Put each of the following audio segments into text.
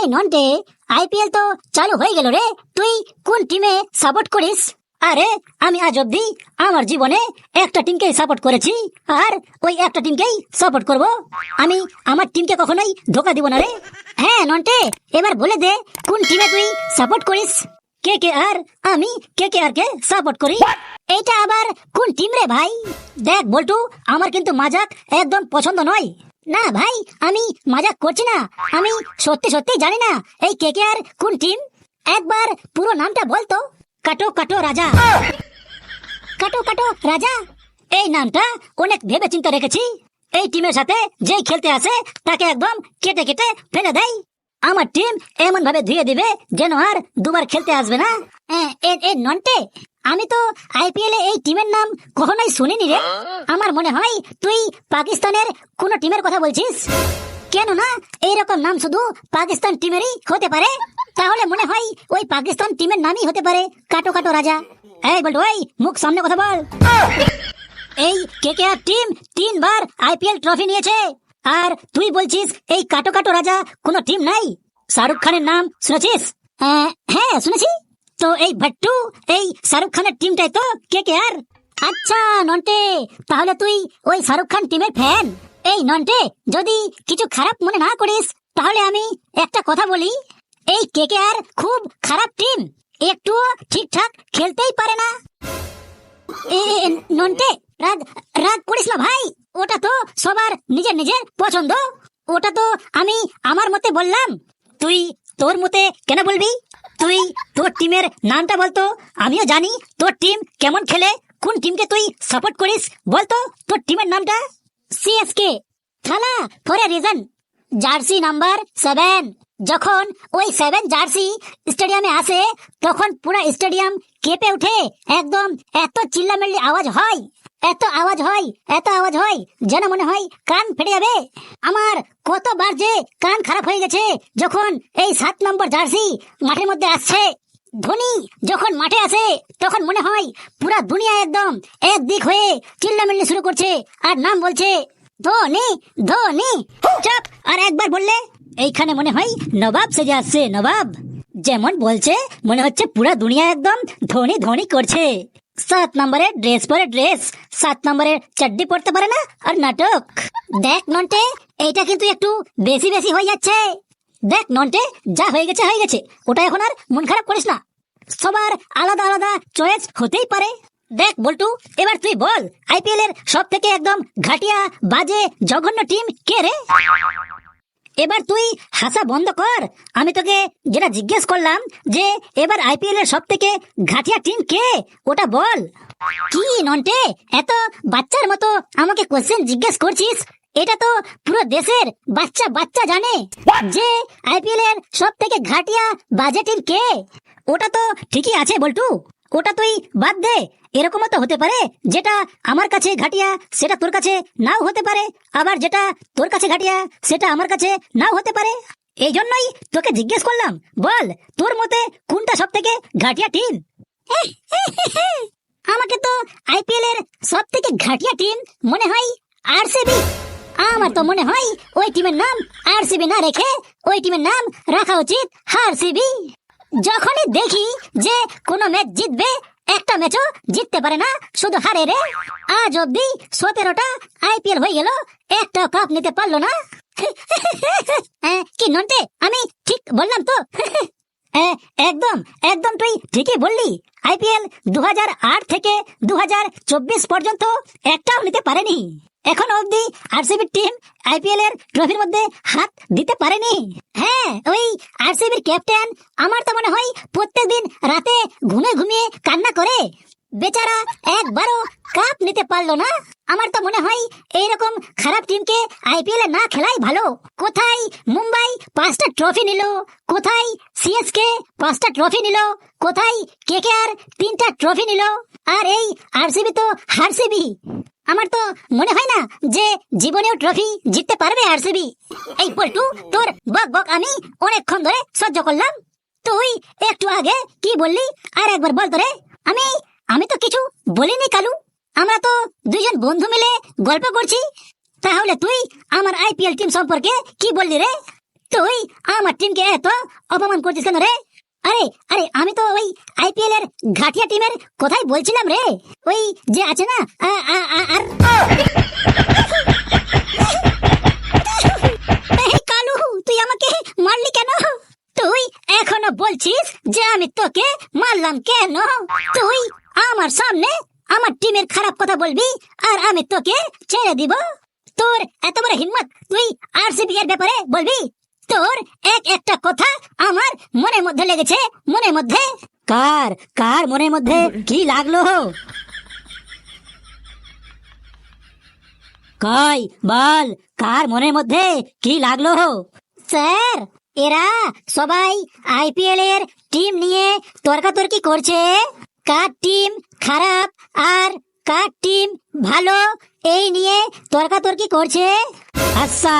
এই নন্টে আইপিএল তো চালু হয়ে গেল রে। তুই কোন টিমে সাপোর্ট করিস? আরে, আমি আজ অব্দি আমার জীবনে একটা সাপোর্ট করেছি, আর ওই একটা টিমকেই সাপোর্ট করব। আমি আমার টিমকে কখনোই ধোকা দিব না রে। হ্যাঁ নন্টে এবার বলে দে, কোন টিমে তুই সাপোর্ট করিস? কে কে আর, আমি কে কে আর কে সাপোর্ট করি? এইটা আবার কোন টিম রে ভাই? দেখ, বল্টু, আমার কিন্তু মাজাক একদম পছন্দ নয়। না, ভাই, আমি মজা করছি না। আমি সত্যি সত্যি জানি না এই কে কে আর কোন টিম একবার পুরো নামটা বলতো কাটো কাটো রাজা। কাটো কাটো রাজা। এই নামটা অনেক ভেবে চিন্তা রেখেছি। এই টিমের সাথে যেই খেলতে আসে, তাকে একদম কেটে কেটে ফেলে দেয়। আমার টিম এমন ভাবে ধুয়ে দিবে যেন আর দুবার খেলতে আসবে না। এ, নন্টে আমি তো আইপিএল এই টিমের নাম কখনোই শুনিনি রে। আমার মনে হয় তুই পাকিস্তানের কোন টিমের কথা বলছিস। কেন না এইরকম নাম শুধু পাকিস্তান টিমেরই হতে পারে। তাহলে মনে হয় ওই পাকিস্তান টিমের নামই হতে পারে কাটো কাটো রাজা। এই বল ওই মুখ সামনে কথা বল। এই কেকেআর টিম তিনবার আইপিএল ট্রফি নিয়েছে। আর তুই বলছিস এই কাটো কাটো রাজা কোনো টিম নাই? শাহরুখ খানের নাম শুনেছিস? হ্যাঁ। শুনেছি। তো এই ভট্টু এই শাহরুখ খানের টিমটাই তো। কে কে আর? আচ্ছা নন্টে তাহলে তুই ওই শাহরুখ খান টিমের ফ্যান এই নন্টে যদি কিছু খারাপ মনে না করিস তাহলে আমি একটা কথা বলি। এই কে কে আর খুব খারাপ টিম। একটুও ঠিকঠাক খেলতেই পারে না। নন্টে রাগ রাগ করিস না ভাই। ওটা তো সবার নিজের নিজের পছন্দ। ওটা তো আমি আমার মতে বললাম। তুই তোর মতে কেন বলবি? তুই তোর টিমের নামটা বলতো। আমিও জানি তোর টিম কেমন খেলে, কোন টিমকে তুই সাপোর্ট করিস বলতো তোর টিমের নামটা? CSK Thala for a reason jersey number seven যখন ওই সেভেন জার্সি স্টেডিয়ামে আসে, তখন পুরো স্টেডিয়াম কেঁপে ওঠে। একদম এত চিল্লামিল্লি আওয়াজ হয়। এত আওয়াজ হয়, এত আওয়াজ হয়, যেন মনে হয় কান ফেটে যাবে। আমার কতবার যে কান খারাপ হয়ে গেছে যখন এই সাত নম্বর জার্সি মাঠের মধ্যে আসছে। ধোনি যখন মাঠে আসে, তখন মনে হয় পুরা দুনিয়া একদম একদিক হয়ে চিল্লামিল্লি শুরু করছে আর নাম বলছে, ধোনি ধোনি, চাপ। আর একবার বললে, এইখানে মনে হয় নবাব সেজে আসছে, নবাব। যেমন বলছে, মনে হচ্ছে পুরা দুনিয়া একদম ধনী ধনী করছে। সাত নম্বরের ড্রেস পরে ড্রেস, সাত নম্বরে চাড্ডি পড়তে পারে না, আর নাটক। দেখ নন্টে, এইটা কিন্তু একটু বেশি বেশি হয়ে যাচ্ছে। দেখ নন্টে, যা হয়ে গেছে হয়ে গেছে। ওটা এখন আর মন খারাপ করিস না। সবার আলাদা আলাদা চয়েস হতেই পারে। দেখ বল্টু, এবার তুই বল আইপিএল এর সব থেকে একদম ঘাটিয়া, বাজে, জঘন্য টিম কে রে? এবার তুই হাসা বন্ধ কর। আমি তোকে যেটা জিজ্ঞেস করলাম যে এবার আইপিএল এর সব থেকে ঘাটিয়া টিম কে? ওটা বল। কি নন্টে এত বাচ্চার মতো আমাকে কোশ্চেন জিজ্ঞেস করছিস? এটা তো পুরো দেশের বাচ্চা বাচ্চা জানে যে আইপিএল এর সব থেকে ঘাটিয়া বাজে টিম কে? ওটা তো ঠিকই আছে বল্টু। ওটা তুই বাদ দে। এরকমও তো হতে পারে, যেটা আমার কাছে ঘাটিয়া, সেটা তোর কাছে নাও হতে পারে। আবার যেটা তোর কাছে ঘাটিয়া, সেটা আমার কাছে নাও হতে পারে। এই জন্যই তোকে জিজ্ঞেস করলাম, বল, তোর মতে কোনটা সব থেকে ঘাটিয়া টিম আমাকে তো আইপিএল এর সব থেকে ঘাটিয়া টিম মনে হয় আরসিবি আমার তো মনে হয় ওই টিমের নাম আরসিবি না রেখে ওই টিমের নাম রাখা উচিত হারসিবি যখনই দেখি যে কোনো ম্যাচ জিতবে একটা ম্যাচও জিততে পারে না শুধু হারে রে। আজ অব্দি সতেরোটা আইপিএল হয়ে গেল একটা কাপ নিতে পারল না। হ্যাঁ, কি নন্টে? আমি ঠিক বললাম তো। হ্যাঁ, একদম একদম তুই ঠিকই বললি। আইপিএল দু হাজার আট থেকে দু হাজার চব্বিশ পর্যন্ত একটাও নিতে পারেনি। এখন অবধি আরসিবি টিম আইপিএল এর ট্রফির মধ্যে হাত দিতে পারেনি। হ্যাঁ ওই আরসিবির ক্যাপ্টেন আমার তো মনে হয় প্রত্যেকদিন রাতে ঘুমে ঘুমিয়ে কান্না করে। বেচারা একবারও কাপ নিতে পারল না। আমার তো মনে হয় এইরকম খারাপ টিমকে আইপিএল এ না খেলাই ভালো। কোথায় মুম্বাই পাঁচটা ট্রফি নিল? কোথায় সিএসকে পাঁচটা ট্রফি নিল? কোথায় কেকেআর তিনটা ট্রফি নিল? আর এই আরসিবি তো হারসিবি। আমার তো মনে হয় না যে জীবনেও ট্রফি জিততে পারবে আরসিবি এই পল্টু, তোর বক বক আমি অনেকক্ষণ ধরে সহ্য করলাম। তুই একটু আগে কি বললি আর একবার বল তোরে। আমি আমি তো কিছু বলিনি কালু। আমরা তো দুইজন বন্ধু মিলে গল্প করছি। তাহলে তুই আমার আইপিএল টিম সম্পর্কে কি বললি রে? তুই আমার টিমকে এত অপমান করছিস কেন রে? আরে আরে, আমি তো ওই আইপিএল এর ঘাটিয়া টিমের কথাই বলছিলাম রে। ওই যে আছে না আর কালু, তুই আমাকে মারলি কেন? তুই এখনও বলছিস যে আমি তোকে মারলাম কেন? তুই আমার সামনে আমার টিমের খারাপ কথা বলবি আর আমি তোকে ছেড়ে দিব। তোর এত বড় হিম্মত তুই আরসিবি এর ব্যাপারে বলবি? তোর এক একটা কথা আমার মনের মধ্যে লেগেছে, মনের মধ্যে। কার কার মনের মধ্যে কি লাগল? কই, বল, কার মনের মধ্যে কি লাগল? স্যার, এরা সবাই আইপিএল এর টিম নিয়ে তর্কাতর্কি করছে। কার টিম খারাপ আর কার টিম, ভালো, এই নিয়ে তর্কাতর্কি করছে। আচ্ছা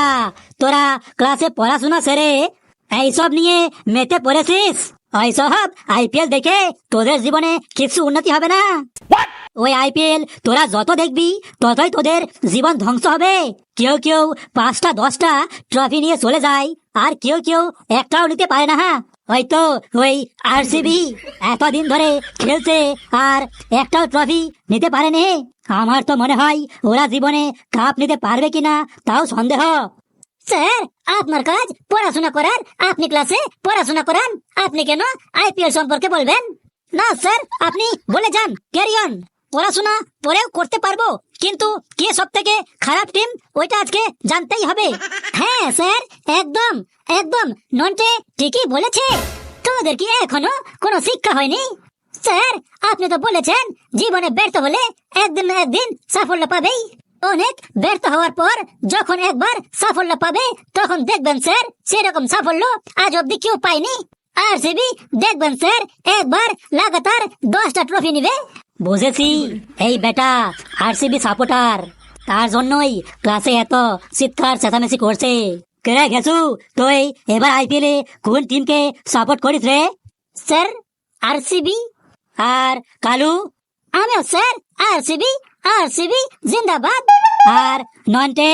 তোরা ক্লাসে পড়াশোনা সেরে এইসব নিয়ে মেতে পড়েছিস? এইসব আইপিএল দেখে তোদের জীবনে কিছু উন্নতি হবে না? ওই আইপিএল তোরা যত দেখবি, ততই তোদের জীবন ধ্বংস হবে। কেউ কেউ পাঁচটা, দশটা ট্রফি নিয়ে চলে যায়, আর কেউ কেউ একটাও নিতে পারে না হ্যাঁ? হয়তো ওই আরসিবি এতদিন ধরে খেলছে আর একটাও ট্রফি নিতে পারেনি। আমার তো মনে হয় ওরা জীবনে কাপ নিতে পারবে কিনা তাও সন্দেহ। স্যার, আপনার কাজ পড়াশোনা করার। আপনি ক্লাসে পড়াশোনা করান। আপনি কেন আইপিএল সম্পর্কে বলবেন? না, স্যার, আপনি বলে যান। ক্যারিয়ন পড়াশোনা পরেও করতে পারব, কিন্তু কে সব থেকে খারাপ টিম ওইটা আজকে জানতেই হবে। হ্যাঁ স্যার, একদম একদম, নন্টে ঠিকই বলেছে। তোমাদের কি এখনও কোনো শিক্ষা হয়নি? স্যার, আপনি তো বলেছেন জীবনে ব্যর্থ হলে একদিন না একদিন সাফল্য পাবেই। অনেক ব্যর্থ হওয়ার পর যখন একবার সাফল্য পাবে, তখন দেখবেন স্যার, সেরকম সাফল্য আজ অব্দি কেউ পায়নি। আর সিবি দেখবেন স্যার, একবার লাগাতার দশটা ট্রফি নিবে। বুঝেছি, এই বেটা আরসিবি সাপোর্টার। তার জন্যই ক্লাসে এত চিৎকার চেঁচামেচি করছে। কেরে গেছু? তুই এবার আইপিএল কোন টিমকে সাপোর্ট করিস রে? Sir, RCB? আর কালু? আমিও, স্যার, আরসিবি আরসিবি, জিন্দাবাদ। আর নন্টে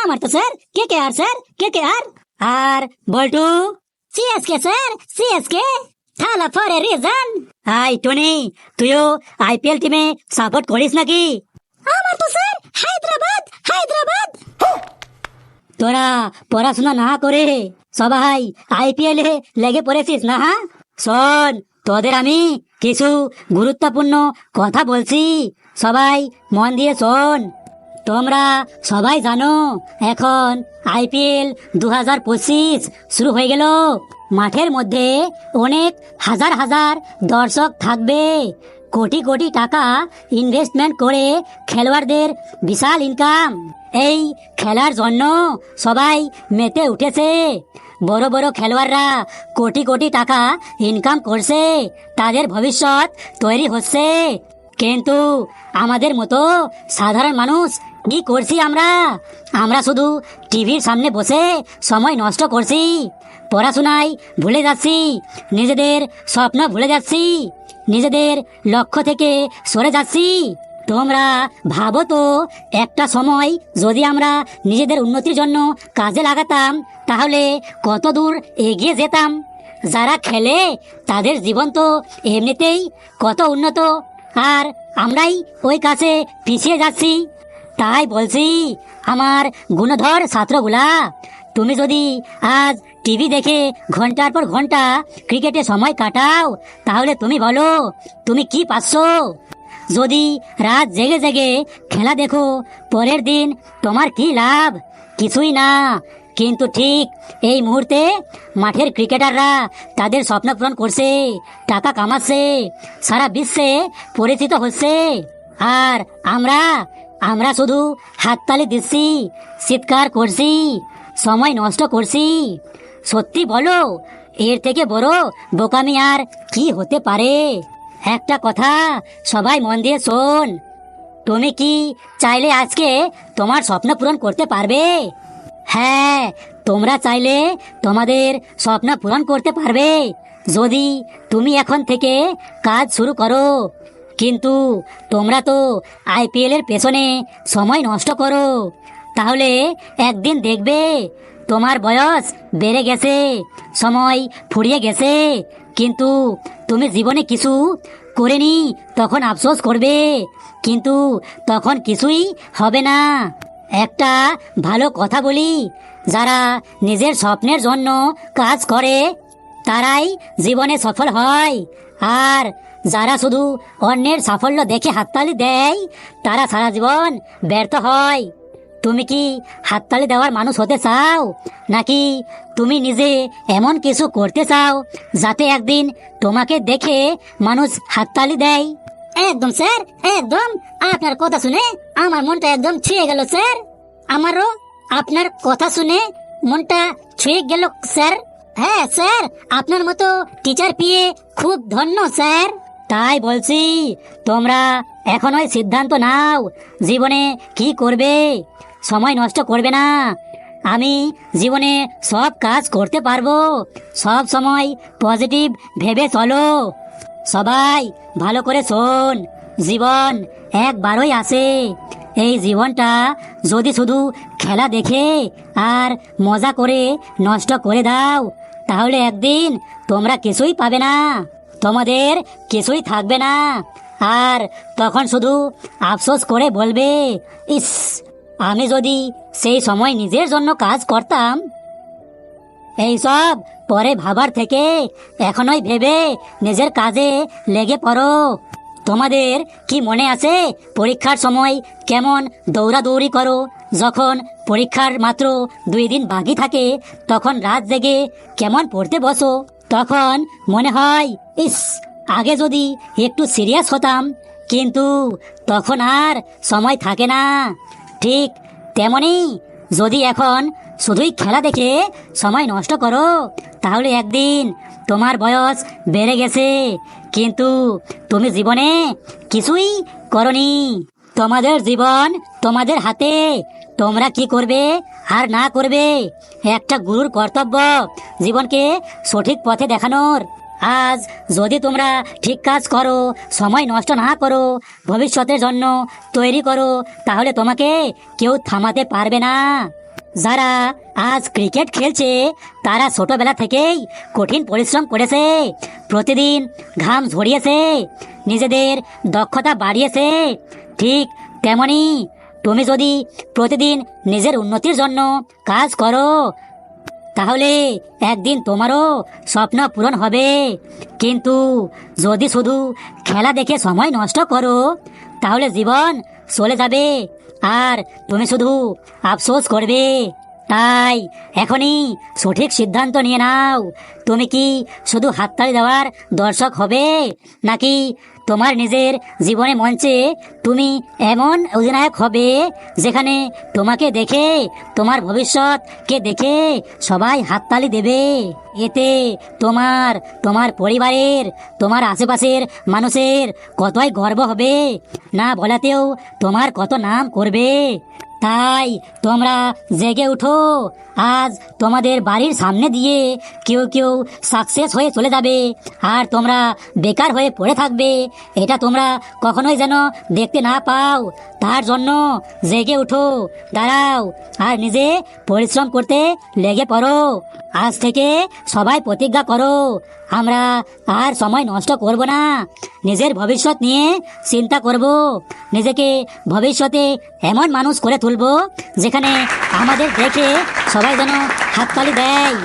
আমার তো, sir, K K R, sir, K K R? R Boltu? CSK, sir, CSK? Thala for a reason hi Tony তুইও আইপিএল টিমে সাপোর্ট করিস নাকি? আমার তো স্যার হায়দ্রাবাদ হায়দ্রাবাদ। তোরা পড়াশোনা না করে সবাই আইপিএল এ লেগে পড়েছিস না হ্যাঁ? শোন তোদের আমি কিছু গুরুত্বপূর্ণ কথা বলছি। সবাই মন দিয়ে শোন। তোমরা সবাই জানো এখন আইপিএল দু হাজার পঁচিশ শুরু হয়ে গেল। মাঠের মধ্যে অনেক হাজার হাজার দর্শক থাকবে। কোটি কোটি টাকা ইনভেস্টমেন্ট করে খেলোয়াড়দের বিশাল ইনকাম এই খেলার জন্য সবাই মেতে উঠেছে। বড় বড় খেলোয়াড়রা কোটি কোটি টাকা ইনকাম করছে। তাদের ভবিষ্যৎ তৈরি হচ্ছে। কিন্তু আমাদের মতো সাধারণ মানুষ কি করছি আমরা? আমরা শুধু টিভির সামনে বসে সময় নষ্ট করছি। পড়াশোনায় ভুলে যাচ্ছি, নিজেদের স্বপ্ন ভুলে যাচ্ছি, নিজেদের লক্ষ্য থেকে সরে যাচ্ছি। তোমরা ভাবো তো, একটা সময় যদি আমরা নিজেদের উন্নতির জন্য কাজে লাগাতাম, তাহলে কত দূর এগিয়ে যেতাম। যারা খেলে, তাদের জীবন তো এমনিতেই কত উন্নত। আর আমরাই ওই কাছে পিছিয়ে যাচ্ছি। তাই বলছি, আমার গুণধর ছাত্রগুলা, তুমি যদি আজ টিভি দেখে ঘণ্টার পর ঘণ্টা ক্রিকেটে সময় কাটাও। তাহলে তুমি বলো, তুমি কি পাচ্ছ? যদি রাত জেগে জেগে খেলা দেখো, পরের দিন তোমার কি লাভ? কিছুই না। কিন্তু ঠিক এই মুহূর্তে মাঠের ক্রিকেটাররা তাদের স্বপ্ন পূরণ করছে, টাকা কামাচ্ছে, সারা বিশ্বে পরিচিত হচ্ছে। আর আমরা আমরা শুধু হাততালি দিচ্ছি, চিৎকার করছি, সময় নষ্ট করছি। সত্যি বলো, এর থেকে বড় বোকামি আর কি হতে পারে? একটা কথা সবাই মন দিয়ে শোন। তুমি কি চাইলে আজকে তোমার স্বপ্ন পূরণ করতে পারবে? হ্যাঁ তোমরা চাইলে তোমাদের স্বপ্ন পূরণ করতে পারবে। যদি তুমি এখন থেকে কাজ শুরু করো, কিন্তু তোমরা তো আইপিএল এর পেছনে সময় নষ্ট করো, তাহলে একদিন দেখবে তোমার বয়স বেড়ে গেছে, সময় ফুরিয়ে গেছে, কিন্তু তুমি জীবনে কিছু করেনি, তখন আফসোস করবে, কিন্তু তখন কিছুই হবে না। একটা ভালো কথা বলি, যারা নিজের স্বপ্নের জন্য কাজ করে, তারাই জীবনে সফল হয়। আর যারা শুধু অন্যের সাফল্য দেখে হাততালি দেয়, তারা সারা জীবন ব্যর্থ হয়। তুমি কি হাততালি দেওয়ার মানুষ হতে চাও? নাকি তুমি নিজে এমন কিছু করতে চাও যাতে একদিন তোমাকে দেখে মানুষ হাততালি দেয়? একদম, স্যার, একদম। আপনার কথা শুনে আমার মনটা একদম ছুঁয়ে গেল, স্যার। আমারও আপনার কথা শুনে মনটা ছুঁয়ে গেল, স্যার। হ্যাঁ স্যার, আপনার মতো টিচার পেয়ে খুব ধন্য, স্যার। তাই বলছি, তোমরা এখনোই সিদ্ধান্ত নাও, জীবনে কি করবে। সময় নষ্ট করবে না। আমি জীবনে সব কাজ করতে পারব। সব সময় পজিটিভ ভেবে চলো। সবাই ভালো করে শোন। জীবন একবারই আসে। এই জীবনটা যদি শুধু খেলা দেখে আর মজা করে নষ্ট করে দাও, তাহলে একদিন তোমরা কিছুই পাবে না। তোমাদের কিছুই থাকবে না। আর তখন শুধু আফসোস করে বলবে, ইস আমি যদি সেই সময় নিজের জন্য কাজ করতাম এইসব পরে ভাবার থেকে এখনই ভেবে নিজের কাজে লেগে পড়ো। তোমাদের কি মনে আছে পরীক্ষার সময় কেমন দৌড়াদৌড়ি করো? যখন পরীক্ষার মাত্র দুই দিন বাকি থাকে, তখন রাত জেগে কেমন পড়তে বসো? তখন মনে হয়, ইস, আগে যদি একটু সিরিয়াস হতাম, কিন্তু তখন আর সময় থাকে না। ঠিক তেমনি যদি এখন শুধুই খেলা দেখে সময় নষ্ট করো, তাহলে একদিন তোমার বয়স বেড়ে গেছে। কিন্তু তুমি জীবনে কিছুই করনি। তোমাদের জীবন তোমাদের হাতে। তোমরা কি করবে আর না করবে, একটা গুরুর কর্তব্য জীবনকে সঠিক পথে দেখানোর। আজ যদি তোমরা ঠিক কাজ করো, সময় নষ্ট না করো, ভবিষ্যতের জন্য তৈরি করো, তাহলে তোমাকে কেউ থামাতে পারবে না। যারা আজ ক্রিকেট খেলছে, তারা ছোটবেলা থেকেই কঠিন পরিশ্রম করেছে, প্রতিদিন ঘাম ঝরিয়েছে, নিজেদের দক্ষতা বাড়িয়েছে। ঠিক তেমনি তুমি যদি প্রতিদিন নিজের উন্নতির জন্য কাজ করো তাহলে একদিন তোমারও স্বপ্ন পূরণ হবে। কিন্তু যদি শুধু খেলা দেখে সময় নষ্ট করো, তাহলে জীবন চলে যাবে আর তুমি শুধু আফসোস করবে। তাই এখনই সঠিক সিদ্ধান্ত নিয়ে নাও। তুমি কি শুধু হাততালি দেওয়ার দর্শক হবে, নাকি তোমার নিজের জীবনে মঞ্চে তুমি এমন অধিনায়ক হবে যেখানে তোমাকে দেখে, তোমার ভবিষ্যৎকে দেখে সবাই হাততালি দেবে। এতে তোমার তোমার পরিবারের, তোমার আশেপাশের মানুষের কতই গর্ব হবে না বলাতেও তোমার কত নাম করবে। তাই তোমরা জেগে উঠো। আজ তোমাদের বাড়ির সামনে দিয়ে কেউ কেউ সাকসেস হয়ে চলে যাবে। আর তোমরা বেকার হয়ে পড়ে থাকবে। এটা তোমরা কখনোই যেন দেখতে না পাও। তার জন্য জেগে উঠো, দাঁড়াও, আর নিজে পরিশ্রম করতে লেগে পড়ো। আজ থেকে সবাই প্রতিজ্ঞা করো, আমরা আর সময় নষ্ট করব না। নিজের ভবিষ্যৎ নিয়ে চিন্তা করব, নিজেকে ভবিষ্যতে এমন মানুষ করে তুলব, যেখানে আমাদের দেখে সবাই যেন হাততালি দেয়।